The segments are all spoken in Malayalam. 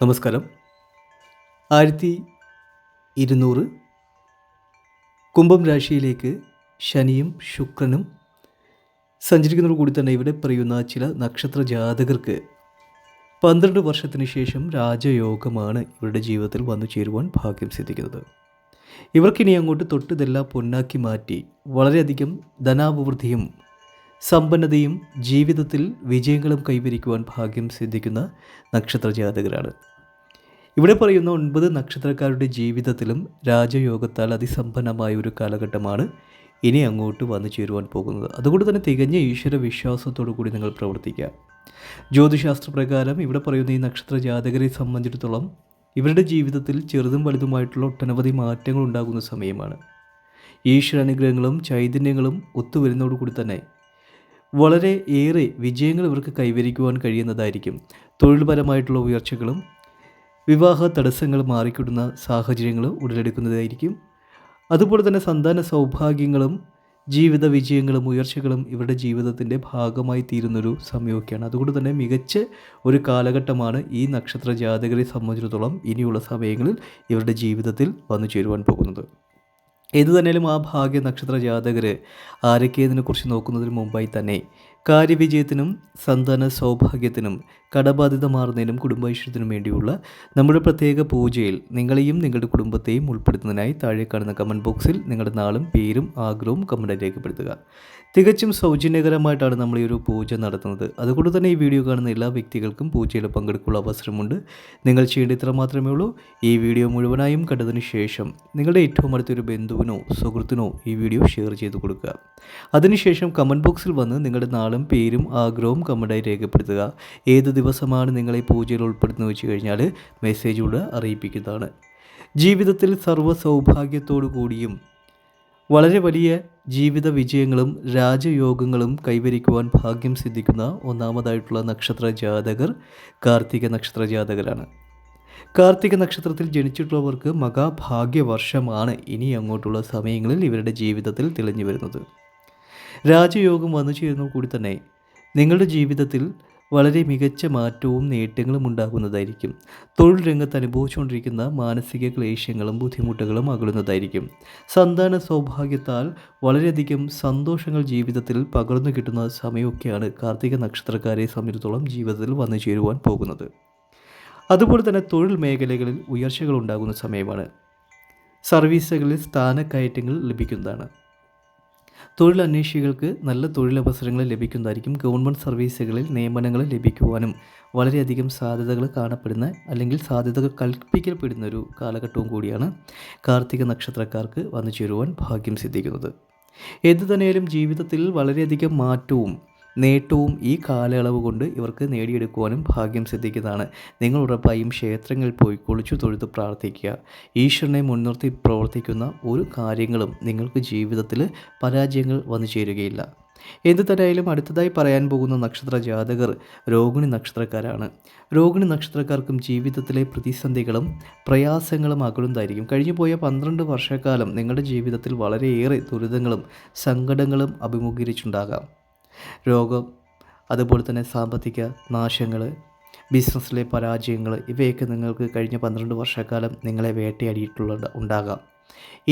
നമസ്കാരം. ആയിരത്തി ഇരുന്നൂറ് കുംഭം രാശിയിലേക്ക് ശനിയും ശുക്രനും സഞ്ചരിക്കുന്നതോടുകൂടി തന്നെ ഇവിടെ പറയുന്ന ചില നക്ഷത്ര ജാതകർക്ക് പന്ത്രണ്ട് വർഷത്തിന് ശേഷം രാജയോഗമാണ് ഇവരുടെ ജീവിതത്തിൽ വന്നു ചേരുവാൻ ഭാഗ്യം സിദ്ധിക്കുന്നത്. ഇവർക്കിനി അങ്ങോട്ട് തൊട്ടിതെല്ലാം പൊന്നാക്കി മാറ്റി വളരെയധികം ധനാഭിവൃദ്ധിയും സമ്പന്നതയും ജീവിതത്തിൽ വിജയങ്ങളും കൈവരിക്കുവാൻ ഭാഗ്യം സിദ്ധിക്കുന്ന നക്ഷത്ര ജാതകരാണ്. ഇവിടെ പറയുന്ന ഒൻപത് നക്ഷത്രക്കാരുടെ ജീവിതത്തിലും രാജയോഗത്താൽ അതിസമ്പന്നമായ ഒരു കാലഘട്ടമാണ് ഇനി അങ്ങോട്ട് വന്നു ചേരുവാൻ പോകുന്നത്. അതുകൊണ്ട് തന്നെ തികഞ്ഞ ഈശ്വര വിശ്വാസത്തോടു കൂടി നിങ്ങൾ പ്രവർത്തിക്കുക. ജ്യോതിശാസ്ത്ര പ്രകാരം ഇവിടെ പറയുന്ന ഈ നക്ഷത്ര ജാതകരെ സംബന്ധിച്ചിടത്തോളം ഇവരുടെ ജീവിതത്തിൽ ചെറുതും വലുതുമായിട്ടുള്ള ഒട്ടനവധി മാറ്റങ്ങൾ ഉണ്ടാകുന്ന സമയമാണ്. ഈശ്വര അനുഗ്രഹങ്ങളും ചൈതന്യങ്ങളും ഒത്തുവരുന്നതോടുകൂടി തന്നെ വളരെ ഏറെ വിജയങ്ങൾ ഇവർക്ക് കൈവരിക്കുവാൻ കഴിയുന്നതായിരിക്കും. തൊഴിൽപരമായിട്ടുള്ള ഉയർച്ചകളും വിവാഹ തടസ്സങ്ങൾ മാറിക്കിടുന്ന സാഹചര്യങ്ങൾ ഉടലെടുക്കുന്നതായിരിക്കും. അതുപോലെ തന്നെ സന്താന സൗഭാഗ്യങ്ങളും ജീവിത വിജയങ്ങളും ഉയർച്ചകളും ഇവരുടെ ജീവിതത്തിന്റെ ഭാഗമായി തീരുന്നൊരു സമയമൊക്കെയാണ്. അതുകൊണ്ട് തന്നെ മികച്ച ഒരു കാലഘട്ടമാണ് ഈ നക്ഷത്ര ജാതകരെ സംബന്ധിച്ചിടത്തോളം ഇനിയുള്ള സമയങ്ങളിൽ ഇവരുടെ ജീവിതത്തിൽ വന്നു ചേരുവാൻ പോകുന്നത്. ഏതു തന്നെയാലും ആ ഭാഗ്യ നക്ഷത്ര ജാതകർ ആരൊക്കെയതിനെക്കുറിച്ച് നോക്കുന്നതിന് മുമ്പായി തന്നെ കാര്യവിജയത്തിനും സന്താന സൗഭാഗ്യത്തിനും കടബാധ്യത മാറുന്നതിനും കുടുംബൈശ്വര്യത്തിനും വേണ്ടിയുള്ള നമ്മുടെ പ്രത്യേക പൂജയിൽ നിങ്ങളെയും നിങ്ങളുടെ കുടുംബത്തെയും ഉൾപ്പെടുത്തുന്നതിനായി താഴെ കാണുന്ന കമന്റ് ബോക്സിൽ നിങ്ങളുടെ നാളും പേരും ആഗ്രഹവും കമന്റായി രേഖപ്പെടുത്തുക. തികച്ചും സൗജന്യകരമായിട്ടാണ് നമ്മൾ ഈ ഒരു പൂജ നടത്തുന്നത്. അതുകൊണ്ട് തന്നെ ഈ വീഡിയോ കാണുന്ന എല്ലാ വ്യക്തികൾക്കും പൂജയിൽ പങ്കെടുക്കുള്ള അവസരമുണ്ട്. നിങ്ങൾ ചെയ്യേണ്ട ഇത്ര മാത്രമേ ഉള്ളൂ. ഈ വീഡിയോ മുഴുവനായും കണ്ടതിന് ശേഷം നിങ്ങളുടെ ഏറ്റവും അടുത്തൊരു ബന്ധുവിനോ സുഹൃത്തിനോ ഈ വീഡിയോ ഷെയർ ചെയ്ത് കൊടുക്കുക. അതിനുശേഷം കമന്റ് ബോക്സിൽ വന്ന് നിങ്ങളുടെ നാളും പേരും ആഗ്രഹവും കമന്റായി രേഖപ്പെടുത്തുക. ഏത് ദിവസമാണ് നിങ്ങളെ പൂജയിൽ ഉൾപ്പെടുത്തുന്നത് വെച്ച് കഴിഞ്ഞാൽ മെസ്സേജിലൂടെ അറിയിപ്പിക്കുന്നതാണ്. ജീവിതത്തിൽ സർവ സൗഭാഗ്യത്തോടു കൂടിയും വളരെ വലിയ ജീവിത വിജയങ്ങളും രാജയോഗങ്ങളും കൈവരിക്കുവാൻ ഭാഗ്യം സിദ്ധിക്കുന്ന ഒന്നാമതായിട്ടുള്ള നക്ഷത്ര ജാതകർ കാർത്തിക നക്ഷത്ര ജാതകരാണ്. കാർത്തിക നക്ഷത്രത്തിൽ ജനിച്ചിട്ടുള്ളവർക്ക് മഹാഭാഗ്യവർഷമാണ് ഇനി അങ്ങോട്ടുള്ള സമയങ്ങളിൽ ഇവരുടെ ജീവിതത്തിൽ തെളിഞ്ഞു വരുന്നത്. രാജയോഗം വന്നു ചേരുന്ന കൂടി തന്നെ നിങ്ങളുടെ ജീവിതത്തിൽ വളരെ മികച്ച മാറ്റവും നേട്ടങ്ങളും ഉണ്ടാകുന്നതായിരിക്കും. തൊഴിൽ രംഗത്ത് അനുഭവിച്ചുകൊണ്ടിരിക്കുന്ന മാനസിക ക്ലേശങ്ങളും ബുദ്ധിമുട്ടുകളും അകലുന്നതായിരിക്കും. സന്താന സൗഭാഗ്യത്താൽ വളരെയധികം സന്തോഷങ്ങൾ ജീവിതത്തിൽ പകർന്നു കിട്ടുന്ന സമയമൊക്കെയാണ് കാർത്തിക നക്ഷത്രക്കാരെ സംബന്ധിച്ചിടത്തോളം ജീവിതത്തിൽ വന്നു ചേരുവാൻ പോകുന്നത്. അതുപോലെ തന്നെ തൊഴിൽ മേഖലകളിൽ ഉയർച്ചകൾ ഉണ്ടാകുന്ന സമയമാണ്. സർവീസുകളിൽ സ്ഥാനക്കയറ്റങ്ങൾ ലഭിക്കുന്നതാണ്. തൊഴിലന്വേഷികൾക്ക് നല്ല തൊഴിലവസരങ്ങൾ ലഭിക്കുന്നതായിരിക്കും ഗവൺമെന്റ് സർവീസുകളിൽ നിയമനങ്ങൾ ലഭിക്കുവാനും വളരെയധികം സാധ്യതകൾ കാണപ്പെടുന്ന അല്ലെങ്കിൽ സാധ്യതകൾ കൽപ്പിക്കപ്പെടുന്ന ഒരു കാലഘട്ടവും കൂടിയാണ് കാർത്തിക നക്ഷത്രക്കാർക്ക് വന്നു ചേരുവാൻ ഭാഗ്യം സിദ്ധിക്കുന്നത്. എന്തു തന്നെയാലും ജീവിതത്തിൽ വളരെയധികം മാറ്റവും നേട്ടവും ഈ കാലയളവ് കൊണ്ട് ഇവർക്ക് നേടിയെടുക്കുവാനും ഭാഗ്യം സിദ്ധിക്കുന്നതാണ്. നിങ്ങൾ ഉറപ്പായും ക്ഷേത്രങ്ങളിൽ പോയി കുളിച്ചു തൊഴുത് പ്രാർത്ഥിക്കുക. ഈശ്വരനെ മുൻനിർത്തി പ്രവർത്തിക്കുന്ന ഒരു കാര്യങ്ങളും നിങ്ങൾക്ക് ജീവിതത്തിൽ പരാജയങ്ങൾ വന്നു ചേരുകയില്ല. എന്തു തന്നെയായാലും അടുത്തതായി പറയാൻ പോകുന്ന നക്ഷത്ര ജാതകർ രോഹിണി നക്ഷത്രക്കാരാണ്. രോഹിണി നക്ഷത്രക്കാർക്കും ജീവിതത്തിലെ പ്രതിസന്ധികളും പ്രയാസങ്ങളും അകലുന്നതായിരിക്കും. കഴിഞ്ഞു പോയ പന്ത്രണ്ട് വർഷക്കാലം നിങ്ങളുടെ ജീവിതത്തിൽ വളരെയേറെ ദുരിതങ്ങളും സങ്കടങ്ങളും അഭിമുഖീകരിച്ചുണ്ടാകാം. രോഗം അതുപോലെ തന്നെ സാമ്പത്തിക നാശങ്ങൾ ബിസിനസ്സിലെ പരാജയങ്ങൾ ഇവയൊക്കെ നിങ്ങൾക്ക് കഴിഞ്ഞ പന്ത്രണ്ട് വർഷക്കാലം നിങ്ങളെ വേട്ടയാടിയിട്ടുള്ള ഉണ്ടാകാം.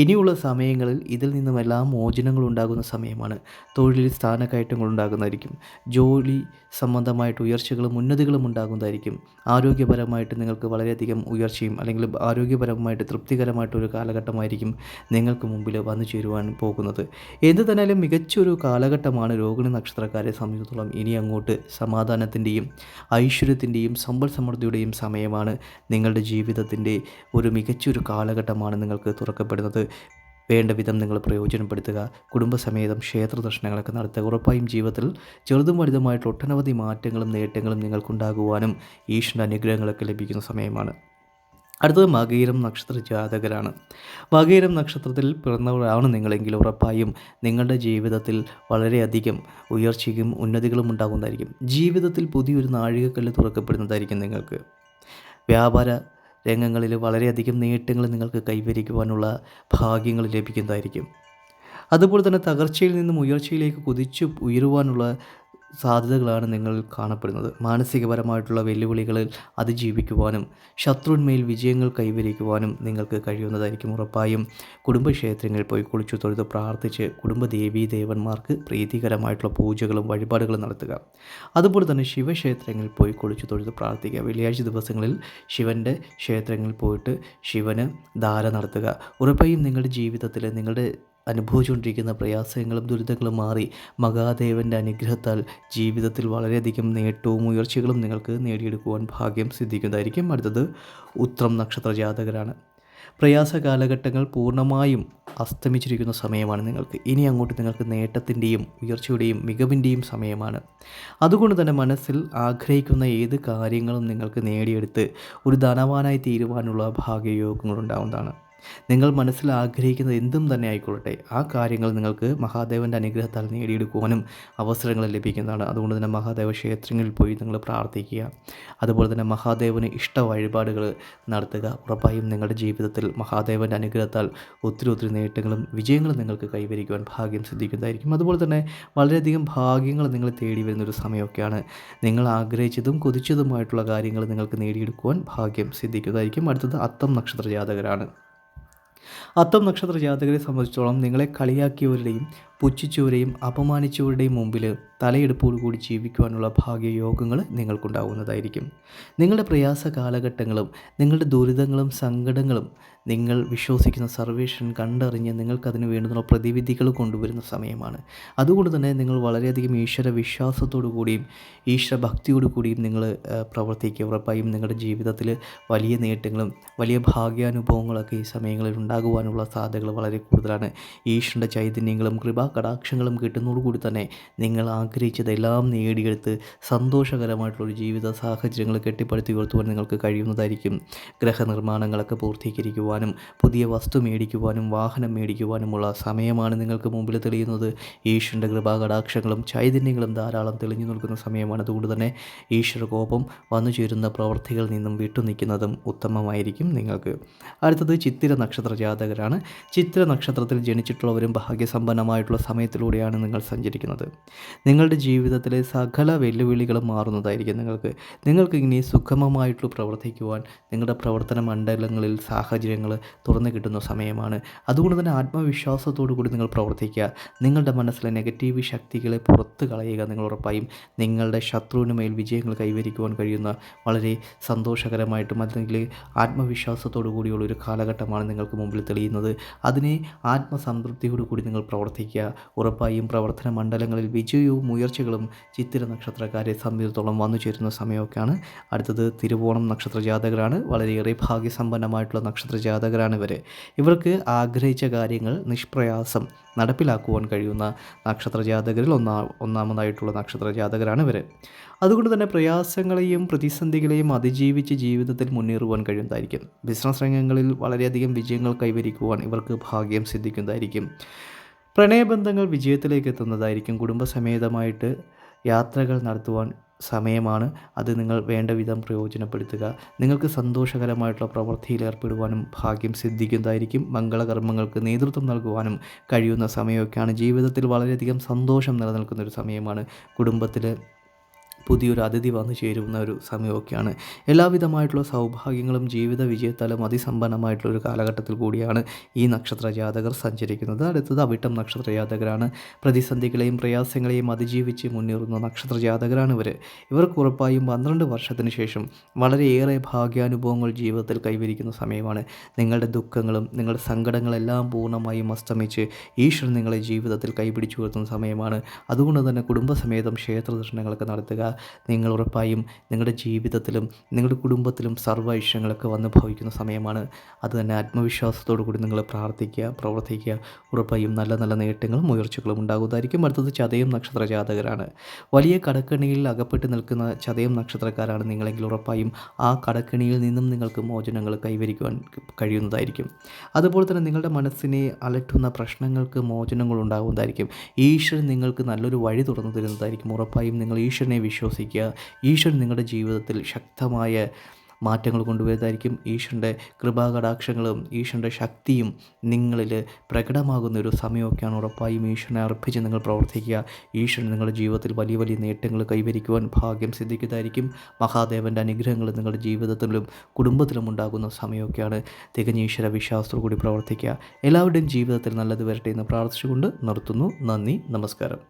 ഇനിയുള്ള സമയങ്ങളിൽ ഇതിൽ നിന്നുമെല്ലാം മോചനങ്ങൾ ഉണ്ടാകുന്ന സമയമാണ്. തൊഴിലിൽ സ്ഥാനക്കയറ്റങ്ങൾ ഉണ്ടാകുന്നതായിരിക്കും ജോലി സംബന്ധമായിട്ട് ഉയർച്ചകളും ഉന്നതികളും ഉണ്ടാകുന്നതായിരിക്കും. ആരോഗ്യപരമായിട്ട് നിങ്ങൾക്ക് വളരെയധികം ഉയർച്ചയും അല്ലെങ്കിൽ ആരോഗ്യപരമായിട്ട് തൃപ്തികരമായിട്ടൊരു കാലഘട്ടമായിരിക്കും നിങ്ങൾക്ക് മുമ്പിൽ വന്നു ചേരുവാൻ പോകുന്നത്. എന്ത് തന്നെയാലും മികച്ചൊരു കാലഘട്ടമാണ് രോഹിണി നക്ഷത്രക്കാരെ സംബന്ധിച്ചിടത്തോളം ഇനി അങ്ങോട്ട് സമാധാനത്തിന്റെയും ഐശ്വര്യത്തിന്റെയും സമ്പൽ സമൃദ്ധിയുടെയും സമയമാണ് നിങ്ങളുടെ ജീവിതത്തിന്റെ ഒരു മികച്ചൊരു കാലഘട്ടമാണ് നിങ്ങൾക്ക് തുറക്കപ്പെടുന്നത് വേണ്ട വിധം നിങ്ങൾ പ്രയോജനപ്പെടുത്തുക. കുടുംബസമേതം ക്ഷേത്ര ദർശനങ്ങളൊക്കെ നടത്തുക. ഉറപ്പായും ജീവിതത്തിൽ ചെറുതും വലുതുമായിട്ട് ഒട്ടനവധി മാറ്റങ്ങളും നേട്ടങ്ങളും നിങ്ങൾക്കുണ്ടാകുവാനും ഈശ്വര അനുഗ്രഹങ്ങളൊക്കെ ലഭിക്കുന്ന സമയമാണ്. അടുത്തത് മകീരം നക്ഷത്ര ജാതകരാണ്. മകീരം നക്ഷത്രത്തിൽ പിറന്നവരാണ് നിങ്ങളെങ്കിൽ ഉറപ്പായും നിങ്ങളുടെ ജീവിതത്തിൽ വളരെയധികം ഉയർച്ചയും ഉന്നതികളും ഉണ്ടാകുന്നതായിരിക്കും. ജീവിതത്തിൽ പുതിയൊരു നാഴികക്കല്ല് തുറക്കപ്പെടുന്നതായിരിക്കും നിങ്ങൾക്ക്. വ്യാപാര രംഗങ്ങളിൽ വളരെയധികം നേട്ടങ്ങൾ നിങ്ങൾക്ക് കൈവരിക്കുവാനുള്ള ഭാഗ്യങ്ങൾ ലഭിക്കുന്നതായിരിക്കും. അതുപോലെ തന്നെ തകർച്ചയിൽ നിന്നും ഉയർച്ചയിലേക്ക് കുതിച്ചു ഉയരുവാനുള്ള സാധ്യതകളാണ് നിങ്ങളിൽ കാണപ്പെടുന്നത്. മാനസികപരമായിട്ടുള്ള വെല്ലുവിളികളിൽ അതിജീവിക്കുവാനും ശത്രുന്മേൽ വിജയങ്ങൾ കൈവരിക്കുവാനും നിങ്ങൾക്ക് കഴിയുന്നതായിരിക്കും ഉറപ്പായും. കുടുംബക്ഷേത്രങ്ങളിൽ പോയി കുളിച്ചു തൊഴുത് പ്രാർത്ഥിച്ച് കുടുംബ ദേവീ ദേവന്മാർക്ക് പ്രീതികരമായിട്ടുള്ള പൂജകളും വഴിപാടുകളും നടത്തുക. അതുപോലെ തന്നെ ശിവക്ഷേത്രങ്ങളിൽ പോയി കുളിച്ചു തൊഴുത് പ്രാർത്ഥിക്കുക. വെള്ളിയാഴ്ച ദിവസങ്ങളിൽ ശിവന്റെ ക്ഷേത്രങ്ങളിൽ പോയിട്ട് ശിവന് ധാര നടത്തുക. ഉറപ്പായും നിങ്ങളുടെ ജീവിതത്തിൽ നിങ്ങളുടെ അനുഭവിച്ചുകൊണ്ടിരിക്കുന്ന പ്രയാസങ്ങളും ദുരിതങ്ങളും മാറി മഹാദേവന്റെ അനുഗ്രഹത്താൽ ജീവിതത്തിൽ വളരെയധികം നേട്ടവും ഉയർച്ചകളും നിങ്ങൾക്ക് നേടിയെടുക്കുവാൻ ഭാഗ്യം സിദ്ധിക്കുന്നതായിരിക്കും. അടുത്തത് ഉത്രം നക്ഷത്ര ജാതകരാണ്. പ്രയാസ കാലഘട്ടങ്ങൾ പൂർണമായും അസ്തമിച്ചിരിക്കുന്ന സമയമാണ് നിങ്ങൾക്ക്. ഇനി അങ്ങോട്ട് നിങ്ങൾക്ക് നേട്ടത്തിന്റെയും ഉയർച്ചയുടെയും മികവിന്റെയും സമയമാണ്. അതുകൊണ്ട് തന്നെ മനസ്സിൽ ആഗ്രഹിക്കുന്ന ഏത് കാര്യങ്ങളും നിങ്ങൾക്ക് നേടിയെടുത്ത് ഒരു ധനവാനായി തീരുവാനുള്ള ഭാഗ്യയോഗങ്ങളുണ്ടാവുന്നതാണ്. നിങ്ങൾ മനസ്സിൽ ആഗ്രഹിക്കുന്നത് എന്തും തന്നെ ആയിക്കൊള്ളട്ടെ. ആ കാര്യങ്ങൾ നിങ്ങൾക്ക് മഹാദേവന്റെ അനുഗ്രഹത്താൽ നേടിയെടുക്കുവാനും അവസരങ്ങൾ ലഭിക്കുന്നതാണ്. അതുകൊണ്ട് തന്നെ മഹാദേവ ക്ഷേത്രങ്ങളിൽ പോയി നിങ്ങൾ പ്രാർത്ഥിക്കുക. അതുപോലെ തന്നെ മഹാദേവന് ഇഷ്ട വഴിപാടുകൾ നടത്തുക. ഉറപ്പായും നിങ്ങളുടെ ജീവിതത്തിൽ മഹാദേവന്റെ അനുഗ്രഹത്താൽ ഒത്തിരി ഒത്തിരി നേട്ടങ്ങളും വിജയങ്ങളും നിങ്ങൾക്ക് കൈവരിക്കുവാൻ ഭാഗ്യം സിദ്ധിക്കുന്നതായിരിക്കും. അതുപോലെ തന്നെ വളരെയധികം ഭാഗ്യങ്ങൾ നിങ്ങൾ തേടി വരുന്നൊരു സമയമൊക്കെയാണ്. നിങ്ങൾ ആഗ്രഹിച്ചതും കൊതിച്ചതുമായിട്ടുള്ള കാര്യങ്ങൾ നിങ്ങൾക്ക് നേടിയെടുക്കുവാൻ ഭാഗ്യം സിദ്ധിക്കുന്നതായിരിക്കും. അടുത്തത് അത്തം നക്ഷത്ര ജാതകരാണ് അത്തം നക്ഷത്ര ജാതകരെ സംബന്ധിച്ചോളം നിങ്ങളെ കളിയാക്കിയവരുടെയും പുച്ഛിച്ചവരെയും അപമാനിച്ചവരുടെയും മുമ്പിൽ തലയെടുപ്പോടുകൂടി ജീവിക്കുവാനുള്ള ഭാഗ്യയോഗങ്ങൾ നിങ്ങൾക്കുണ്ടാവുന്നതായിരിക്കും നിങ്ങളുടെ പ്രയാസ കാലഘട്ടങ്ങളും നിങ്ങളുടെ ദുരിതങ്ങളും സങ്കടങ്ങളും നിങ്ങൾ വിശ്വസിക്കുന്ന സർവേഷൻ കണ്ടറിഞ്ഞ് നിങ്ങൾക്കതിന് വേണ്ടുന്ന പ്രതിവിധികൾ കൊണ്ടുവരുന്ന സമയമാണ്. അതുകൊണ്ട് തന്നെ നിങ്ങൾ വളരെയധികം ഈശ്വര വിശ്വാസത്തോടു കൂടിയും ഈശ്വര ഭക്തിയോടു കൂടിയും നിങ്ങൾ പ്രവർത്തിക്കുക. ഉറപ്പായും നിങ്ങളുടെ ജീവിതത്തിൽ വലിയ നേട്ടങ്ങളും വലിയ ഭാഗ്യാനുഭവങ്ങളൊക്കെ ഈ സമയങ്ങളിൽ ഉണ്ടാകുവാനുള്ള സാധ്യതകൾ വളരെ കൂടുതലാണ്. ഈശ്വരന്റെ ചൈതന്യങ്ങളും കൃപാകടാക്ഷങ്ങളും കിട്ടുന്നതോടുകൂടി തന്നെ നിങ്ങൾ ആഗ്രഹിച്ചതെല്ലാം നേടിയെടുത്ത് സന്തോഷകരമായിട്ടുള്ളൊരു ജീവിത സാഹചര്യങ്ങൾ കെട്ടിപ്പടുത്തി ഉയർത്തുവാൻ നിങ്ങൾക്ക് കഴിയുന്നതായിരിക്കും. ഗ്രഹനിർമ്മാണങ്ങളൊക്കെ പൂർത്തീകരിക്കുവാനും പുതിയ വസ്തു മേടിക്കുവാനും വാഹനം മേടിക്കുവാനുമുള്ള സമയമാണ് നിങ്ങൾക്ക് മുമ്പിൽ തെളിയുന്നത്. ഈശ്വരന്റെ കൃപാകടാക്ഷങ്ങളും ചൈതന്യങ്ങളും ധാരാളം തെളിഞ്ഞു നിൽക്കുന്ന സമയമാണ്. അതുകൊണ്ട് തന്നെ ഈശ്വര കോപം വന്നു ചേരുന്ന പ്രവർത്തികളിൽ നിന്നും വിട്ടുനിൽക്കുന്നതും ഉത്തമമായിരിക്കും നിങ്ങൾക്ക്. അടുത്തത് ചിത്തിര നക്ഷത്ര ജാതകരാണ്. ചിത്ര നക്ഷത്രത്തിൽ ജനിച്ചിട്ടുള്ളവരും ഭാഗ്യസമ്പന്നമായിട്ടുള്ള സമയത്തിലൂടെയാണ് നിങ്ങൾ സഞ്ചരിക്കുന്നത്. നിങ്ങളുടെ ജീവിതത്തിലെ സകല വെല്ലുവിളികളും മാറുന്നതായിരിക്കും നിങ്ങൾക്ക്. നിങ്ങൾക്ക് ഇനി സുഗമമായിട്ട് പ്രവർത്തിക്കുവാൻ നിങ്ങളുടെ പ്രവർത്തന മണ്ഡലങ്ങളിൽ സാഹചര്യങ്ങൾ തുറന്നു കിട്ടുന്ന സമയമാണ്. അതുകൊണ്ട് തന്നെ ആത്മവിശ്വാസത്തോടു കൂടി നിങ്ങൾ പ്രവർത്തിക്കുക. നിങ്ങളുടെ മനസ്സിലെ നെഗറ്റീവ് ശക്തികളെ പുറത്ത് കളയുക നിങ്ങൾ ഉറപ്പായും. നിങ്ങളുടെ ശത്രുവിന് മേൽ വിജയങ്ങൾ കൈവരിക്കുവാൻ കഴിയുന്ന വളരെ സന്തോഷകരമായിട്ടും അല്ലെങ്കിൽ ആത്മവിശ്വാസത്തോടു കൂടിയുള്ള ഒരു കാലഘട്ടമാണ് നിങ്ങൾക്ക് മുമ്പിൽ തെളിയുന്നത്. അതിനെ ആത്മസംതൃപ്തിയോടു കൂടി നിങ്ങൾ പ്രവർത്തിക്കുക. ഉറപ്പായും പ്രവർത്തന മണ്ഡലങ്ങളിൽ വിജയവും ഉയർച്ചകളും ചിത്തിര നക്ഷത്രക്കാരെ സംബന്ധിച്ചിടത്തോളം വന്നു ചേരുന്ന സമയമൊക്കെയാണ്. അടുത്തത് തിരുവോണം നക്ഷത്ര ജാതകരാണ് വളരെയേറെ ഭാഗ്യസമ്പന്നമായിട്ടുള്ള നക്ഷത്ര ജാതകരാണ് ഇവർ ഇവർക്ക് ആഗ്രഹിച്ച കാര്യങ്ങൾ നിഷ്പ്രയാസം നടപ്പിലാക്കുവാൻ കഴിയുന്ന നക്ഷത്ര ജാതകരിൽ ഒന്നാ ഒന്നാമതായിട്ടുള്ള നക്ഷത്ര ജാതകരാണ് ഇവർ അതുകൊണ്ട് തന്നെ പ്രയാസങ്ങളെയും പ്രതിസന്ധികളെയും അതിജീവിച്ച് ജീവിതത്തിൽ മുന്നേറുവാൻ കഴിയുന്നതായിരിക്കും. ബിസിനസ് രംഗങ്ങളിൽ വളരെയധികം വിജയങ്ങൾ കൈവരിക്കുവാൻ ഇവർക്ക് ഭാഗ്യം സിദ്ധിക്കുന്നതായിരിക്കും. പ്രണയബന്ധങ്ങൾ വിജയത്തിലേക്ക് എത്തുന്നതായിരിക്കും. കുടുംബസമേതമായിട്ട് യാത്രകൾ നടത്തുവാൻ സമയമാണ്. അത് നിങ്ങൾ വേണ്ട വിധം പ്രയോജനപ്പെടുത്തുക. നിങ്ങൾക്ക് സന്തോഷകരമായിട്ടുള്ള പ്രവൃത്തിയിൽ ഏർപ്പെടുവാനും ഭാഗ്യം സിദ്ധിക്കുന്നതായിരിക്കും. മംഗളകർമ്മങ്ങൾക്ക് നേതൃത്വം നൽകുവാനും കഴിയുന്ന സമയമൊക്കെയാണ്. ജീവിതത്തിൽ വളരെയധികം സന്തോഷം നിലനിൽക്കുന്ന ഒരു സമയമാണ്. കുടുംബത്തിൽ പുതിയൊരു അതിഥി വന്നു ചേരുന്ന ഒരു സമയമൊക്കെയാണ്. എല്ലാവിധമായിട്ടുള്ള സൗഭാഗ്യങ്ങളും ജീവിത വിജയത്താലും അതിസമ്പന്നമായിട്ടുള്ള ഒരു കാലഘട്ടത്തിൽ കൂടിയാണ് ഈ നക്ഷത്ര ജാതകർ സഞ്ചരിക്കുന്നത്. അടുത്തത് അവിട്ടം നക്ഷത്ര ജാതകരാണ്. പ്രതിസന്ധികളെയും പ്രയാസങ്ങളെയും അതിജീവിച്ച് മുന്നേറുന്ന നക്ഷത്ര ജാതകരാണ് ഇവർ ഇവർക്ക് ഉറപ്പായും പന്ത്രണ്ട് വർഷത്തിന് ശേഷം വളരെയേറെ ഭാഗ്യാനുഭവങ്ങൾ ജീവിതത്തിൽ കൈവരിക്കുന്ന സമയമാണ്. നിങ്ങളുടെ ദുഃഖങ്ങളും നിങ്ങളുടെ സങ്കടങ്ങളെല്ലാം പൂർണമായും അസ്തമിച്ച് ഈശ്വരൻ നിങ്ങളെ ജീവിതത്തിൽ കൈപിടിച്ചു വരുത്തുന്ന സമയമാണ്. അതുകൊണ്ട് തന്നെ കുടുംബസമേതം ക്ഷേത്ര ദർശനങ്ങളൊക്കെ നടത്തുക നിങ്ങൾ ഉറപ്പായും നിങ്ങളുടെ ജീവിതത്തിലും നിങ്ങളുടെ കുടുംബത്തിലും സർവ ഐശ്വര്യങ്ങളൊക്കെ വന്ന് ഭവിക്കുന്ന സമയമാണ്. അത് തന്നെ ആത്മവിശ്വാസത്തോടു കൂടി നിങ്ങൾ പ്രാർത്ഥിക്കുക പ്രവർത്തിക്കുക. ഉറപ്പായും നല്ല നല്ല നേട്ടങ്ങളും ഉയർച്ചകളും ഉണ്ടാകുന്നതായിരിക്കും. അടുത്തത് ചതയം നക്ഷത്ര ജാതകരാണ്. വലിയ കടക്കണിയിൽ അകപ്പെട്ട് നിൽക്കുന്ന ചതയം നക്ഷത്രക്കാരാണ് നിങ്ങളെങ്കിൽ ഉറപ്പായും ആ കടക്കണിയിൽ നിന്നും നിങ്ങൾക്ക് മോചനങ്ങൾ കൈവരിക്കുവാൻ കഴിയുന്നതായിരിക്കും. അതുപോലെ തന്നെ നിങ്ങളുടെ മനസ്സിനെ അലട്ടുന്ന പ്രശ്നങ്ങൾക്ക് മോചനങ്ങൾ ഉണ്ടാകുന്നതായിരിക്കും. ഈശ്വരൻ നിങ്ങൾക്ക് നല്ലൊരു വഴി തുറന്നു തരുന്നതായിരിക്കും. ഉറപ്പായും നിങ്ങൾ ഈശ്വരനെ വിശ്വസിക്കുക. ഈശ്വരൻ നിങ്ങളുടെ ജീവിതത്തിൽ ശക്തമായ മാറ്റങ്ങൾ കൊണ്ടുവരുന്നതായിരിക്കും. ഈശ്വരന്റെ കൃപാകടാക്ഷങ്ങളും ഈശ്വരന്റെ ശക്തിയും നിങ്ങളിൽ പ്രകടമാകുന്ന ഒരു സമയമൊക്കെയാണ് ഉറപ്പായും ഈശ്വരനെ അർപ്പിച്ച് നിങ്ങൾ പ്രവർത്തിക്കുക. ഈശ്വരൻ നിങ്ങളുടെ ജീവിതത്തിൽ വലിയ വലിയ നേട്ടങ്ങൾ കൈവരിക്കുവാൻ ഭാഗ്യം സിദ്ധിക്കുന്നതായിരിക്കും. മഹാദേവന്റെ അനുഗ്രഹങ്ങൾ നിങ്ങളുടെ ജീവിതത്തിലും കുടുംബത്തിലും ഉണ്ടാകുന്ന സമയമൊക്കെയാണ്. തികഞ്ഞ ഈശ്വര വിശ്വാസത്തോടു കൂടി പ്രവർത്തിക്കുക. എല്ലാവരുടെയും ജീവിതത്തിൽ നല്ലത് വരട്ടെ എന്ന് പ്രാർത്ഥിച്ചുകൊണ്ട് നിർത്തുന്നു. നന്ദി. നമസ്കാരം.